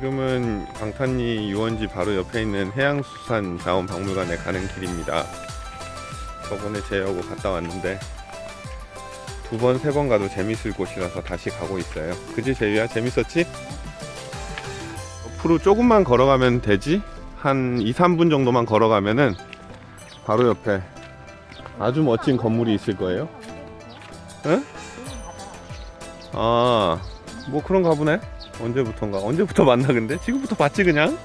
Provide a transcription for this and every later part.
지금은 방탄리 유원지 바로 옆에 있는 해양수산 자원박물관에 가는 길입니다. 저번에 제하고 갔다 왔는데 두 번, 세 번 가도 재밌을 곳이라서 다시 가고 있어요. 그지 제이야? 재밌었지? 앞으로 조금만 걸어가면 되지? 한 2, 3분 정도만 걸어가면은 바로 옆에 아주 멋진 건물이 있을 거예요. 응? 아, 뭐 그런가 보네. 언제부턴가? 언제부터 만나 근데? 지금부터 봤지 그냥?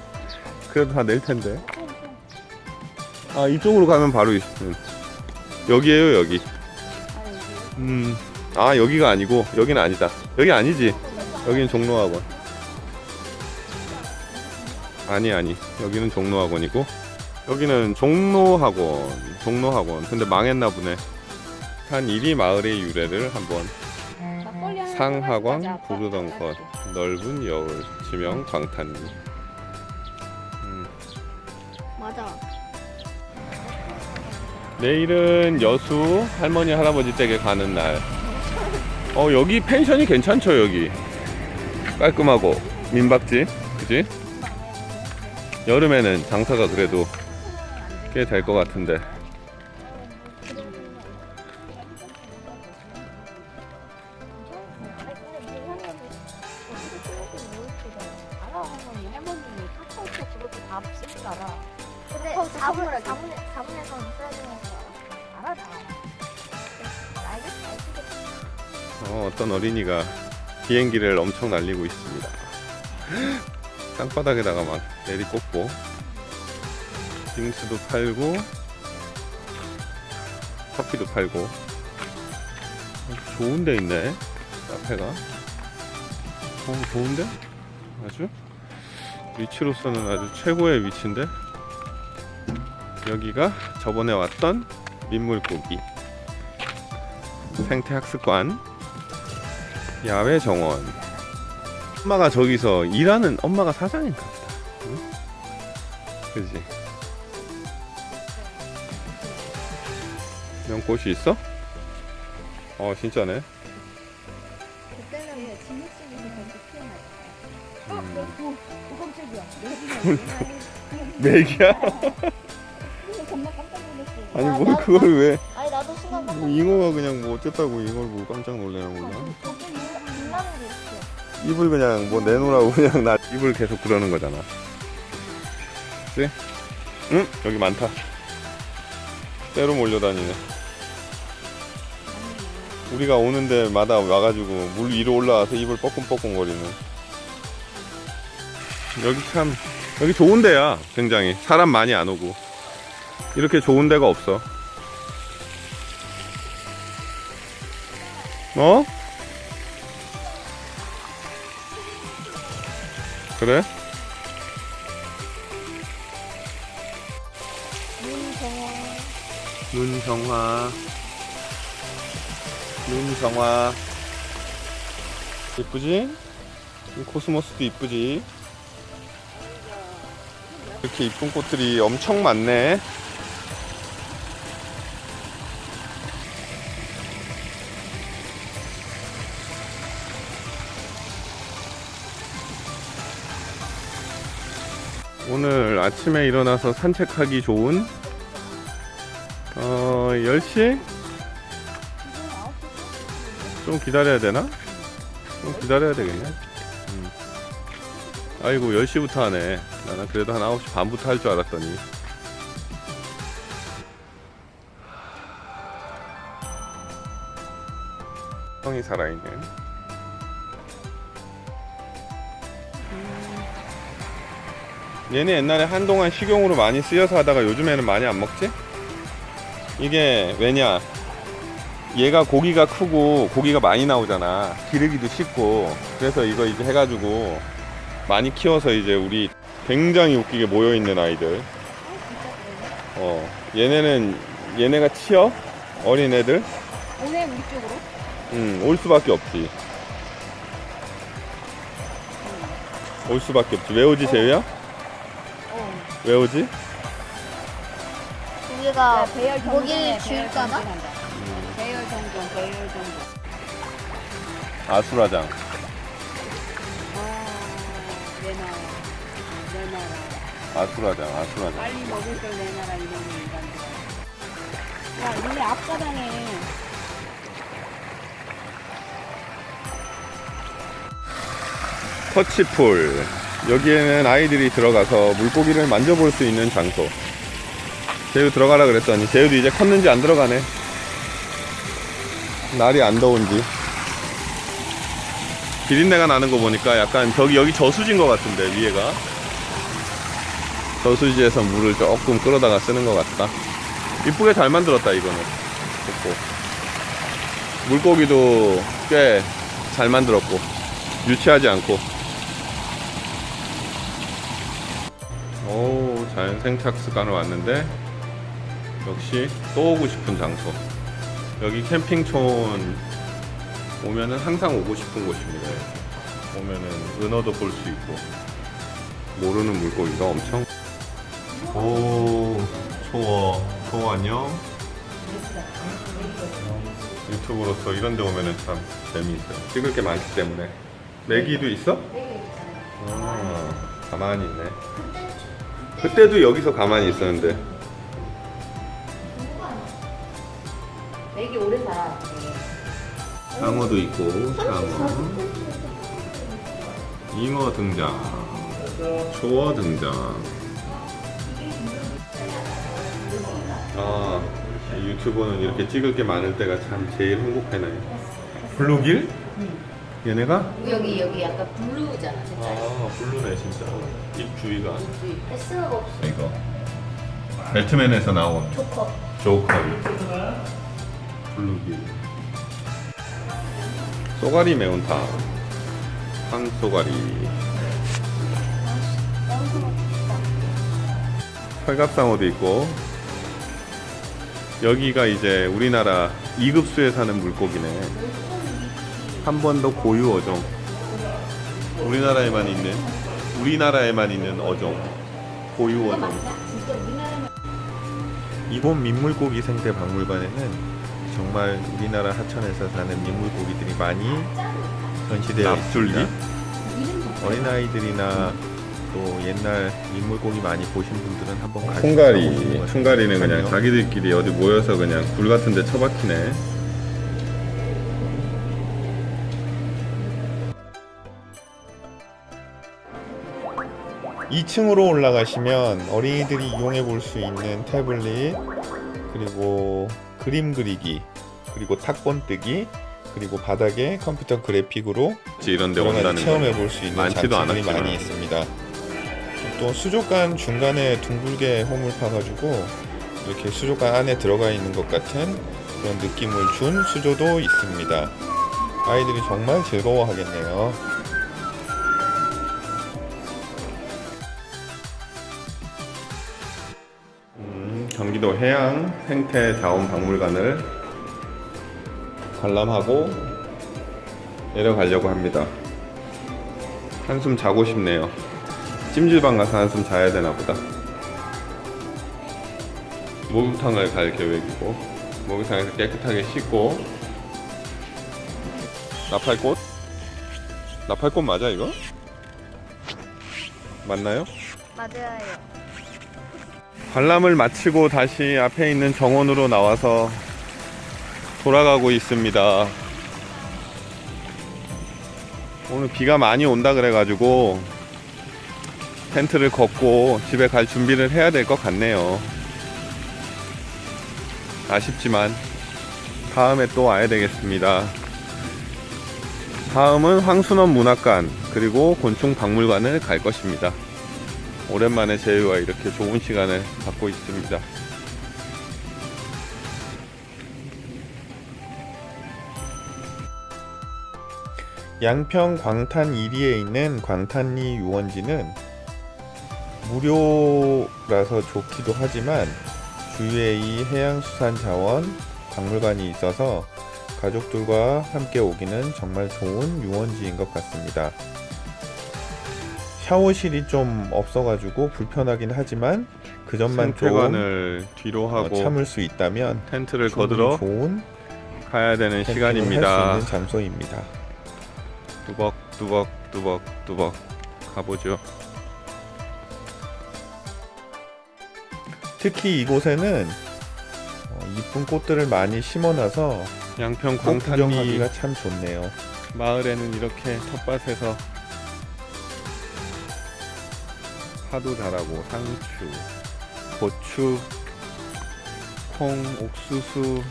그래도 다 낼 텐데. 아 이쪽으로 가면 바로 있. 음. 여기에요 여기. 음. 아 여기가 아니고 여기는 아니다. 여기 아니지. 여기는 종로학원. 아니 아니. 여기는 종로학원이고 여기는 종로학원. 종로학원. 근데 망했나 보네. 한 이리 마을의 유래를 한번 상하광 부르던 것 넓은 여울 지명 광탄리 음, 맞아. 내일은 여수 할머니 할아버지 댁에 가는 날. 어 여기 펜션이 괜찮죠 여기 깔끔하고 민박집 그지? 여름에는 장사가 그래도 꽤 될 것 같은데 어린이가 비행기를 엄청 날리고 있습니다. 땅바닥에다가 막 내리꽂고 빙수도 팔고 커피도 팔고 어, 좋은 데 있네 카페가 어 좋은데? 아주 위치로서는 아주 최고의 위치인데 여기가 저번에 왔던 민물고기 생태학습관 야외 정원. 엄마가 저기서 일하는 엄마가 사장인가 보다. 응? 그지? 명꽃이 있어? 어, 진짜네. 그때는 진흙집에서 그렇게 피어나. 음. 어, 깜짝이야. 맥이야? 정말 깜짝 놀랐어. 아니, 뭘 그걸 왜. 아니 나도 순간 깜짝 뭐 잉어가 그냥 뭐 어쨌다고 이걸 보고 깜짝 놀래나 몰라. 입을 그냥 뭐 내놓으라고 그냥 나 입을 계속 그러는 거잖아. 그치? 응? 여기 많다. 때로 몰려다니네. 우리가 오는 데마다 와가지고 물 위로 올라와서 입을 뻐끔뻐끔 거리는. 여기 참, 여기 좋은 데야, 굉장히. 사람 많이 안 오고. 이렇게 좋은 데가 없어. 어? 그래? 문정원. 눈정화 눈정화 이쁘지? 이 코스모스도 이쁘지? 이렇게 이쁜 꽃들이 엄청 많네 오늘 아침에 일어나서 산책하기 좋은 어, 10시? 좀 기다려야 되나? 좀 기다려야 되겠네. 음. 아이고, 10시부터 하네. 나는 그래도 한 9시 반부터 할 줄 알았더니. 형이 살아있는. 얘네 옛날에 한동안 식용으로 많이 쓰여서 하다가 요즘에는 많이 안 먹지? 이게 왜냐? 얘가 고기가 크고 고기가 많이 나오잖아. 기르기도 쉽고. 그래서 이거 이제 해가지고 많이 키워서 이제 우리 굉장히 웃기게 모여있는 아이들. 어 얘네는 얘네가 치어? 어린 애들? 오늘 우리 쪽으로? 음올 수밖에 없지. 올 수밖에 없지. 왜 오지 재우야? 어. 왜 오지? 우리가 먹이를 줄까봐? 배열 정돈, 배열 정돈. 아수라장 아, 내놔라. 내놔라. 아수라장, 아수라장. 빨리 먹을 걸 내놔라 이런 인간들. 야, 니네 앞가당에 터치풀. 여기에는 아이들이 들어가서 물고기를 만져볼 수 있는 장소. 재우 들어가라 그랬더니 재우도 이제 컸는지 안 들어가네. 날이 안 더운지. 비린내가 나는 거 보니까 약간 저기 여기 저수지인 것 같은데 위에가 저수지에서 물을 조금 끌어다가 쓰는 것 같다. 이쁘게 잘 만들었다 이거는. 좋고. 물고기도 꽤 잘 만들었고 유치하지 않고. 오 자연 생착수관을 왔는데 역시 또 오고 싶은 장소. 여기 캠핑촌 오면은 항상 오고 싶은 곳입니다. 오면은 은어도 볼 수 있고 모르는 물고기가 엄청. 오 초어 초어 안녕. 유튜브로서 이런 데 오면은 참 재미있어요. 찍을 게 많기 때문에. 메기도 있어? 아, 가만히 있네. 그때도 여기서 가만히 있었는데. 애기 오래 살아. 상어도 있고, 상어. 잉어 등장. 초어 등장. 아, 이 유튜버는 이렇게 찍을 게 많을 때가 참 제일 행복하네. 블루길? 얘네가? 여기 여기 약간 블루잖아. 아, 블루네, 진짜. 입 주위가. S가 없어. 이거. 배트맨에서 나온 조커. 조커. 블루길. 쏘가리 매운탕. 황쏘가리. 철갑상어도 있고. 여기가 이제 우리나라 2급수에 사는 물고기네. 한 번 더 고유 어종. 우리나라에만 있는, 우리나라에만 있는 어종. 고유 어종. 이곳 민물고기 생태 박물관에는 정말 우리나라 하천에서 사는 민물고기들이 많이 전시되어 있습니다. 어린아이들이나 또 옛날 민물고기 많이 보신 분들은 한번 가시 총가리, 총가리는 그냥 자 자기들끼리 어디 모여서 그냥 굴 같은 데 처박히네. 2층으로 올라가시면 어린이들이 이용해 볼 수 있는 태블릿 그리고 그림 그리기 그리고 탁본뜨기 그리고 바닥에 컴퓨터 그래픽으로 이런 데 온다는 체험해 거. 볼수 있는 많지도 않았지만. 많이 있습니다. 또 수족관 중간에 둥글게 홈을 파가지고 이렇게 수족관 안에 들어가 있는 것 같은 그런 느낌을 준 수조도 있습니다. 아이들이 정말 즐거워하겠네요. 경기도 해양 생태 자원 박물관을 관람하고 내려가려고 합니다. 한숨 자고 싶네요. 찜질방 가서 한숨 자야 되나 보다. 목욕탕을 갈 계획이고 목욕탕에서 깨끗하게 씻고 나팔꽃? 나팔꽃 맞아 이거? 맞나요? 맞아요. 관람을 마치고 다시 앞에 있는 정원으로 나와서 돌아가고 있습니다. 오늘 비가 많이 온다 그래가지고 텐트를 걷고 집에 갈 준비를 해야 될 것 같네요. 아쉽지만 다음에 또 와야 되겠습니다. 다음은 황순원 문학관 그리고 곤충 박물관을 갈 것입니다. 오랜만에 제이와 이렇게 좋은 시간을 갖고 있습니다. 양평 광탄 1위에 있는 광탄리 유원지는 무료라서 좋기도 하지만 주위에 이 해양수산자원 박물관이 있어서 가족들과 함께 오기는 정말 좋은 유원지인 것 같습니다. 샤워실이 좀 없어가지고 불편하긴 하지만 그 점만 좀 생태관을 뒤로 어, 하고 참을 수 있다면 텐트를 거들어 좋은 가야 되는 시간입니다. 할수 있는 장소입니다. 뚜벅 뚜벅 뚜벅 뚜벅 가보죠. 특히 이곳에는 어, 이쁜 꽃들을 많이 심어놔서 양평 꽃 광탄리 참 좋네요. 마을에는 이렇게 텃밭에서 파도 자라고 상추, 고추, 콩, 옥수수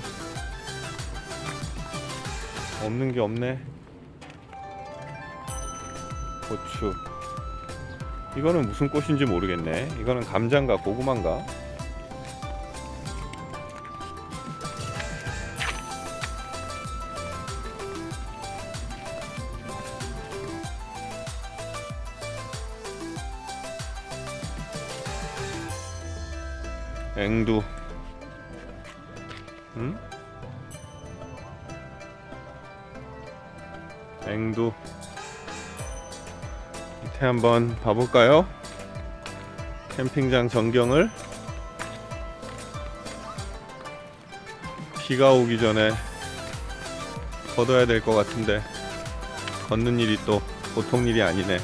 없는 게 없네. 고추. 이거는 무슨 꽃인지 모르겠네. 이거는 감자인가 고구마인가? 앵두. 응? 앵두. 밑에 한번 봐볼까요? 캠핑장 전경을 비가 오기 전에 걷어야 될 것 같은데 걷는 일이 또 보통 일이 아니네.